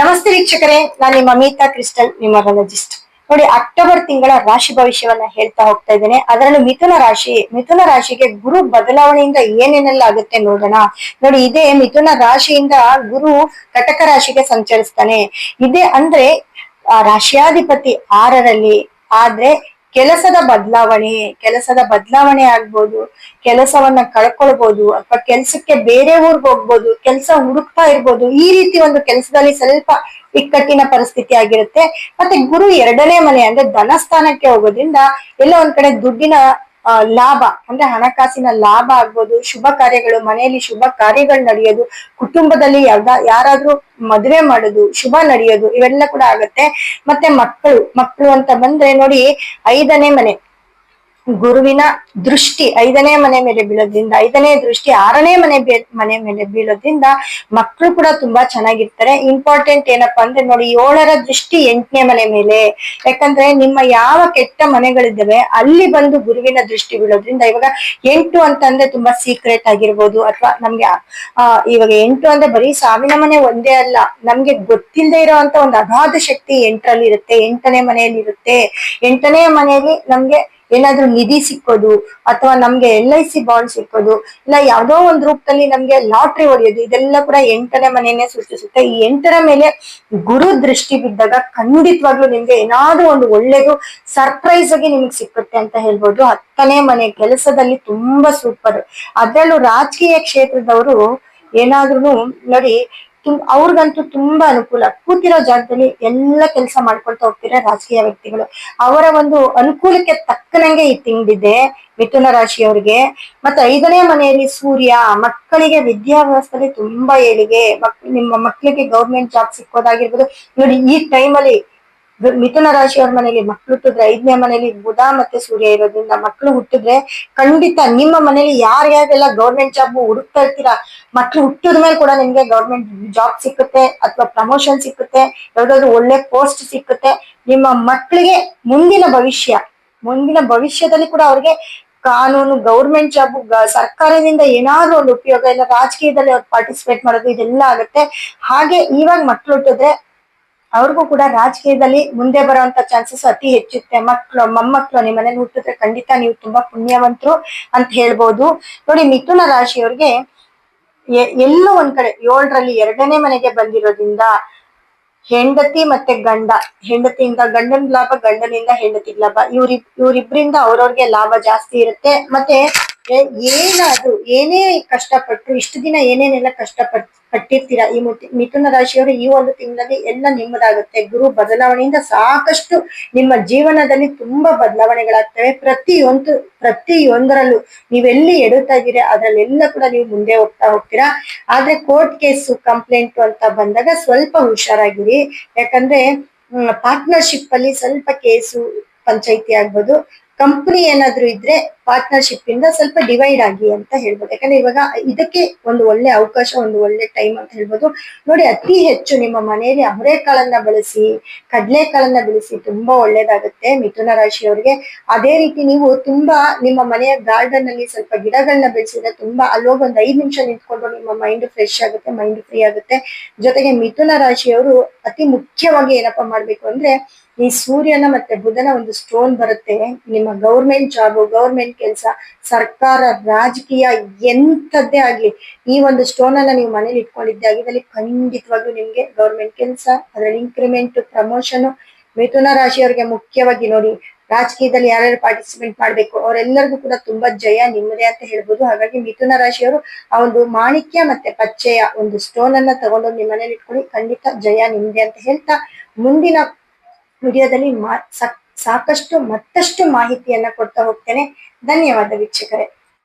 ನಮಸ್ತೆ ವೀಕ್ಷಕರೇ, ನಾನು ನಿಮ್ಮ ಅಮಿತಾ ಕ್ರಿಸ್ಟಲ್ ನ್ಯೂಮರಾಲಜಿಸ್ಟ್ ನೋಡಿ, ಅಕ್ಟೋಬರ್ ತಿಂಗಳ ರಾಶಿ ಭವಿಷ್ಯವನ್ನ ಹೇಳ್ತಾ ಹೋಗ್ತಾ ಇದ್ದೇನೆ. ಅದರಲ್ಲೂ ಮಿಥುನ ರಾಶಿ, ಮಿಥುನ ರಾಶಿಗೆ ಗುರು ಬದಲಾವಣೆಯಿಂದ ಏನೇನೆಲ್ಲ ಆಗುತ್ತೆ ನೋಡೋಣ. ನೋಡಿ, ಇದೇ ಮಿಥುನ ರಾಶಿಯಿಂದ ಗುರು ಕಟಕ ರಾಶಿಗೆ ಸಂಚರಿಸ್ತಾನೆ. ಇದೇ ಅಂದ್ರೆ ರಾಶಿಯಾಧಿಪತಿ ಆರರಲ್ಲಿ, ಆದ್ರೆ ಕೆಲಸದ ಬದಲಾವಣೆ ಕೆಲಸದ ಬದಲಾವಣೆ ಆಗ್ಬೋದು, ಕೆಲಸವನ್ನ ಕಳ್ಕೊಳ್ಬೋದು, ಅಥವಾ ಕೆಲ್ಸಕ್ಕೆ ಬೇರೆ ಊರ್ಗ್ ಹೋಗ್ಬೋದು, ಕೆಲಸ ಹುಡುಕ್ತಾ ಇರ್ಬೋದು, ಈ ರೀತಿ ಒಂದು ಕೆಲಸದಲ್ಲಿ ಸ್ವಲ್ಪ ಇಕ್ಕಟ್ಟಿನ ಪರಿಸ್ಥಿತಿ ಆಗಿರುತ್ತೆ. ಮತ್ತೆ ಗುರು ಎರಡನೇ ಮನೆ ಅಂದ್ರೆ ಧನಸ್ಥಾನಕ್ಕೆ ಹೋಗೋದ್ರಿಂದ ಎಲ್ಲ ಒಂದ್ ಕಡೆ ದುಡ್ಡಿನ ಲಾಭ, ಅಂದ್ರೆ ಹಣಕಾಸಿನ ಲಾಭ ಆಗ್ಬೋದು, ಶುಭ ಕಾರ್ಯಗಳು, ಮನೆಯಲ್ಲಿ ಶುಭ ಕಾರ್ಯಗಳು ನಡೆಯೋದು, ಕುಟುಂಬದಲ್ಲಿ ಯಾವ್ದ, ಯಾರಾದ್ರೂ ಮದುವೆ ಮಾಡೋದು, ಶುಭ ನಡೆಯೋದು, ಇವೆಲ್ಲ ಕೂಡ ಆಗತ್ತೆ. ಮತ್ತೆ ಮಕ್ಕಳು ಮಕ್ಕಳು ಅಂತ ಬಂದ್ರೆ ನೋಡಿ, ಐದನೇ ಮನೆ. ಗುರುವಿನ ದೃಷ್ಟಿ ಐದನೇ ಮನೆ ಮೇಲೆ ಬೀಳೋದ್ರಿಂದ, ಐದನೇ ದೃಷ್ಟಿ ಆರನೇ ಮನೆ ಮನೆ ಮೇಲೆ ಬೀಳೋದ್ರಿಂದ ಮಕ್ಕಳು ಕೂಡ ತುಂಬಾ ಚೆನ್ನಾಗಿರ್ತಾರೆ. ಇಂಪಾರ್ಟೆಂಟ್ ಏನಪ್ಪಾ ಅಂದ್ರೆ ನೋಡಿ, ಏಳರ ದೃಷ್ಟಿ ಎಂಟನೇ ಮನೆ ಮೇಲೆ. ಯಾಕಂದ್ರೆ ನಿಮ್ಮ ಯಾವ ಕೆಟ್ಟ ಮನೆಗಳಿದ್ದಾವೆ, ಅಲ್ಲಿ ಬಂದು ಗುರುವಿನ ದೃಷ್ಟಿ ಬೀಳೋದ್ರಿಂದ ಇವಾಗ ಎಂಟು ಅಂತಂದ್ರೆ ತುಂಬಾ ಸೀಕ್ರೆಟ್ ಆಗಿರ್ಬೋದು. ಅಥವಾ ನಮ್ಗೆ, ಆ, ಇವಾಗ ಎಂಟು ಅಂದ್ರೆ ಬರೀ ಸಾವಿನ ಮನೆ ಒಂದೇ ಅಲ್ಲ. ನಮ್ಗೆ ಗೊತ್ತಿಲ್ಲದೆ ಇರೋಂತ ಒಂದು ಅಗಾಧ ಶಕ್ತಿ ಎಂಟರಲ್ಲಿ ಇರುತ್ತೆ, ಎಂಟನೇ ಮನೆಯಲ್ಲಿ ಇರುತ್ತೆ. ಎಂಟನೇ ಮನೆಯಲ್ಲಿ ನಮ್ಗೆ ಏನಾದ್ರೂ ನಿಧಿ ಸಿಕ್ಕೋದು ಅಥವಾ ನಮ್ಗೆ ಎಲ್ ಐ ಸಿ ಬಾಂಡ್ ಸಿಕ್ಕೋದು, ಇಲ್ಲ ಯಾವ್ದೋ ಒಂದ್ ರೂಪದಲ್ಲಿ ನಮ್ಗೆ ಲಾಟ್ರಿ ಹೊಡೆಯೋದು, ಇದೆಲ್ಲ ಕೂಡ ಎಂಟನೇ ಮನೆಯನ್ನೇ ಸೃಷ್ಟಿಸುತ್ತೆ. ಈ ಎಂಟರ ಮೇಲೆ ಗುರು ದೃಷ್ಟಿ ಬಿದ್ದಾಗ ಖಂಡಿತವಾಗ್ಲೂ ನಿಮ್ಗೆ ಏನಾದ್ರೂ ಒಂದು ಒಳ್ಳೇದು ಸರ್ಪ್ರೈಸ್ ಆಗಿ ನಿಮ್ಗೆ ಸಿಕ್ಕುತ್ತೆ ಅಂತ ಹೇಳ್ಬೋದು. ಹತ್ತನೇ ಮನೆ ಕೆಲಸದಲ್ಲಿ ತುಂಬಾ ಸೂಪರ್ ಅದ್ರಲ್ಲೂ ರಾಜಕೀಯ ಕ್ಷೇತ್ರದವರು ಏನಾದ್ರೂ ನೋಡಿ ಅವ್ರಿಗಂತೂ ತುಂಬಾ ಅನುಕೂಲ. ಕೂತಿರೋ ಜಾಗದಲ್ಲಿ ಎಲ್ಲ ಕೆಲಸ ಮಾಡ್ಕೊಳ್ತಾ ಹೋಗ್ತಿರೋ ರಾಜಕೀಯ ವ್ಯಕ್ತಿಗಳು. ಅವರ ಒಂದು ಅನುಕೂಲಕ್ಕೆ ತಕ್ಕನಂಗೆ ಈ ತಿಂಡಿದೆ ಮಿಥುನ ರಾಶಿಯವರಿಗೆ. ಮತ್ತೆ ಐದನೇ ಮನೆಯಲ್ಲಿ ಸೂರ್ಯ, ಮಕ್ಕಳಿಗೆ ವಿದ್ಯಾಭ್ಯಾಸದಲ್ಲಿ ತುಂಬಾ ಏಳಿಗೆ ನಿಮ್ಮ ಮಕ್ಕಳಿಗೆ ಗೌರ್ಮೆಂಟ್ ಜಾಬ್ ಸಿಕ್ಕೋದಾಗಿರ್ಬೋದು. ನೋಡಿ, ಈ ಟೈಮಲ್ಲಿ ಮಿಥುನ ರಾಶಿಯವ್ರ ಮನೇಲಿ ಮಕ್ಳು ಹುಟ್ಟಿದ್ರೆ ಐದನೇ ಮನೇಲಿ ಬುಧ ಮತ್ತೆ ಸೂರ್ಯ ಇರೋದ್ರಿಂದ ಮಕ್ಳು ಹುಟ್ಟಿದ್ರೆ ಖಂಡಿತ ನಿಮ್ಮ ಮನೇಲಿ ಯಾರ್ಯಾರೆಲ್ಲ ಗೌರ್ಮೆಂಟ್ ಜಾಬ್ ಹುಡುಕ್ತಾ ಇರ್ತೀರಾ, ಮಕ್ಳು ಹುಟ್ಟಿದ ಮೇಲೆ ಕೂಡ ನಿಮ್ಗೆ ಗೌರ್ಮೆಂಟ್ ಜಾಬ್ ಸಿಕ್ಕುತ್ತೆ ಅಥವಾ ಪ್ರಮೋಷನ್ ಸಿಕ್ಕುತ್ತೆ, ಯಾವ್ದಾದ್ರು ಒಳ್ಳೆ ಪೋಸ್ಟ್ ಸಿಕ್ಕುತ್ತೆ, ನಿಮ್ಮ ಮಕ್ಕಳಿಗೆ ಮುಂದಿನ ಭವಿಷ್ಯ, ಮುಂದಿನ ಭವಿಷ್ಯದಲ್ಲಿ ಕೂಡ ಅವ್ರಿಗೆ ಕಾನೂನು ಗೌರ್ಮೆಂಟ್ ಜಾಬ್ ಸರ್ಕಾರದಿಂದ ಏನಾದ್ರು ಒಂದು ಉಪಯೋಗ ಇಲ್ಲ, ರಾಜಕೀಯದಲ್ಲಿ ಅವ್ರು ಪಾರ್ಟಿಸಿಪೇಟ್ ಮಾಡೋದು ಇದೆಲ್ಲ ಆಗುತ್ತೆ. ಹಾಗೆ ಇವಾಗ ಮಕ್ಳು ಹುಟ್ಟಿದ್ರೆ ಅವ್ರಿಗೂ ಕೂಡ ರಾಜಕೀಯದಲ್ಲಿ ಮುಂದೆ ಬರುವಂತ ಚಾನ್ಸಸ್ ಅತಿ ಹೆಚ್ಚುತ್ತೆ ಮಕ್ಕಳು ಮೊಮ್ಮಕ್ಕಳು ನಿಮ್ಮ ಮನೇಲಿ ಹುಟ್ಟಿದ್ರೆ ಖಂಡಿತ ನೀವು ತುಂಬಾ ಪುಣ್ಯವಂತರು ಅಂತ ಹೇಳ್ಬೋದು. ನೋಡಿ, ಮಿಥುನ ರಾಶಿಯವ್ರಿಗೆ ಎಲ್ಲೋ ಒಂದ್ ಕಡೆ, ಏಳರಲ್ಲಿ ಎರಡನೇ ಮನೆಗೆ ಬಂದಿರೋದ್ರಿಂದ ಹೆಂಡತಿ ಮತ್ತೆ ಗಂಡ, ಹೆಂಡತಿಯಿಂದ ಗಂಡನ ಲಾಭ, ಗಂಡನಿಂದ ಹೆಂಡತಿ ಲಾಭ. ಇವ್ರಿ ಇವ್ರಿಬ್ರಿಂದ ಅವ್ರವ್ರಿಗೆ ಲಾಭ ಜಾಸ್ತಿ ಇರುತ್ತೆ. ಮತ್ತೆ ಏನಾದ್ರು, ಏನೇ ಕಷ್ಟಪಟ್ಟರು ಇಷ್ಟು ದಿನ ಏನೇನೆಲ್ಲ ಕಷ್ಟಪಟ್ ಪಟ್ಟಿರ್ತೀರಾ ಈ ಮಿಥುನ ರಾಶಿಯವರು ಈ ಒಂದು ತಿಂಗಳಲ್ಲಿ ಎಲ್ಲ ನಿಮ್ಮದಾಗುತ್ತೆ. ಗುರು ಬದಲಾವಣೆಯಿಂದ ಸಾಕಷ್ಟು ನಿಮ್ಮ ಜೀವನದಲ್ಲಿ ತುಂಬಾ ಬದಲಾವಣೆಗಳಾಗ್ತವೆ. ಪ್ರತಿಯೊಂದು, ಪ್ರತಿಯೊಂದರಲ್ಲೂ ನೀವೆಲ್ಲಿ ಎಡುತ್ತಾ ಇದ್ದೀರಾ, ಅದರಲ್ಲೆಲ್ಲ ಕೂಡ ನೀವು ಮುಂದೆ ಹೋಗ್ತಾ ಹೋಗ್ತೀರಾ. ಆದ್ರೆ ಕೋರ್ಟ್ ಕೇಸು, ಕಂಪ್ಲೇಂಟ್ ಅಂತ ಬಂದಾಗ ಸ್ವಲ್ಪ ಹುಷಾರಾಗಿರಿ. ಯಾಕಂದ್ರೆ ಪಾರ್ಟ್ನರ್ಶಿಪ್ ಅಲ್ಲಿ ಸ್ವಲ್ಪ ಕೇಸು, ಪಂಚಾಯಿತಿ ಆಗ್ಬೋದು. ಕಂಪನಿ ಏನಾದ್ರು ಇದ್ರೆ ಪಾರ್ಟ್ನರ್ಶಿಪ್ ಇಂದ ಸ್ವಲ್ಪ ಡಿವೈಡ್ ಆಗಿ ಅಂತ ಹೇಳ್ಬೋದು. ಯಾಕಂದ್ರೆ ಇವಾಗ ಇದಕ್ಕೆ ಒಂದು ಒಳ್ಳೆ ಅವಕಾಶ, ಒಂದು ಒಳ್ಳೆ ಟೈಮ್ ಅಂತ ಹೇಳ್ಬೋದು. ನೋಡಿ, ಅತಿ ಹೆಚ್ಚು ನಿಮ್ಮ ಮನೆಯಲ್ಲಿ ಅವರೆಕಾಳನ್ನ ಬಳಸಿ ಕಡಲೆಕಾಳನ್ನ ಬೆಳೆಸಿ ತುಂಬಾ ಒಳ್ಳೇದಾಗುತ್ತೆ ಮಿಥುನ ರಾಶಿಯವರಿಗೆ. ಅದೇ ರೀತಿ ನೀವು ತುಂಬಾ ನಿಮ್ಮ ಮನೆಯ ಗಾರ್ಡನ್ ಅಲ್ಲಿ ಸ್ವಲ್ಪ ಗಿಡಗಳನ್ನ ಬೆಳೆಸಿದ್ರೆ ತುಂಬಾ ಅಲ್ಲೋಗಿ ಒಂದ್ ಐದು ನಿಮಿಷ ನಿಂತ್ಕೊಂಡು ನಿಮ್ಮ ಮೈಂಡ್ ಫ್ರೆಶ್ ಆಗುತ್ತೆ ಮೈಂಡ್ ಫ್ರೀ ಆಗುತ್ತೆ. ಜೊತೆಗೆ ಮಿಥುನ ರಾಶಿಯವರು ಅತಿ ಮುಖ್ಯವಾಗಿ ಏನಪ್ಪಾ ಮಾಡ್ಬೇಕು ಅಂದ್ರೆ ಈ ಸೂರ್ಯನ ಮತ್ತೆ ಬುಧನ ಒಂದು ಸ್ಟೋನ್ ಬರುತ್ತೆ. ನಿಮ್ಮ ಗೌರ್ಮೆಂಟ್ ಜಾಬ್ ಗೌರ್ಮೆಂಟ್ ಕೆಲಸ, ಸರ್ಕಾರ ರಾಜಕೀಯ ಎಂಥದ್ದೇ ಆಗಲಿ, ಈ ಒಂದು ಸ್ಟೋನ್ ಅನ್ನ ನೀವು ಮನೇಲಿ ಇಟ್ಕೊಂಡಿದ್ದೆ ಆಗಿದ್ದಲ್ಲಿ ಖಂಡಿತವಾಗ್ಲೂ ನಿಮ್ಗೆ ಗೌರ್ಮೆಂಟ್ ಕೆಲಸ, ಅದ್ರಲ್ಲಿ ಇನ್ಕ್ರಿಮೆಂಟ್ ಪ್ರಮೋಷನ್ ಮಿಥುನ ರಾಶಿಯವರಿಗೆ ಮುಖ್ಯವಾಗಿ ನೋಡಿ, ರಾಜಕೀಯದಲ್ಲಿ ಯಾರ್ಯಾರು ಪಾರ್ಟಿಸಿಪೇಟ್ ಮಾಡ್ಬೇಕು, ಅವರೆಲ್ಲರಿಗೂ ಕೂಡ ತುಂಬಾ ಜಯ ನಿಮ್ಮದೇ ಅಂತ ಹೇಳ್ಬೋದು. ಹಾಗಾಗಿ ಮಿಥುನ ರಾಶಿಯವರು ಆ ಒಂದು ಮಾಣಿಕ್ಯ ಮತ್ತೆ ಪಚ್ಚೆಯ ಒಂದು ಸ್ಟೋನ್ ಅನ್ನ ತಗೊಂಡೋಗಿ ನಿಮ್ಮ ಮನೇಲಿ ಇಟ್ಕೊಳ್ಳಿ, ಖಂಡಿತ ಜಯ ನಿಮ್ದೆ ಅಂತ ಹೇಳ್ತಾ ಮುಂದಿನ ವಿಡಿಯೋದಲ್ಲಿ ಮಾ ಸಾಕಷ್ಟು ಮತ್ತಷ್ಟು ಮಾಹಿತಿಯನ್ನ ಕೊಡ್ತಾ ಹೋಗ್ತೇನೆ. ಧನ್ಯವಾದ ವೀಕ್ಷಕರೇ.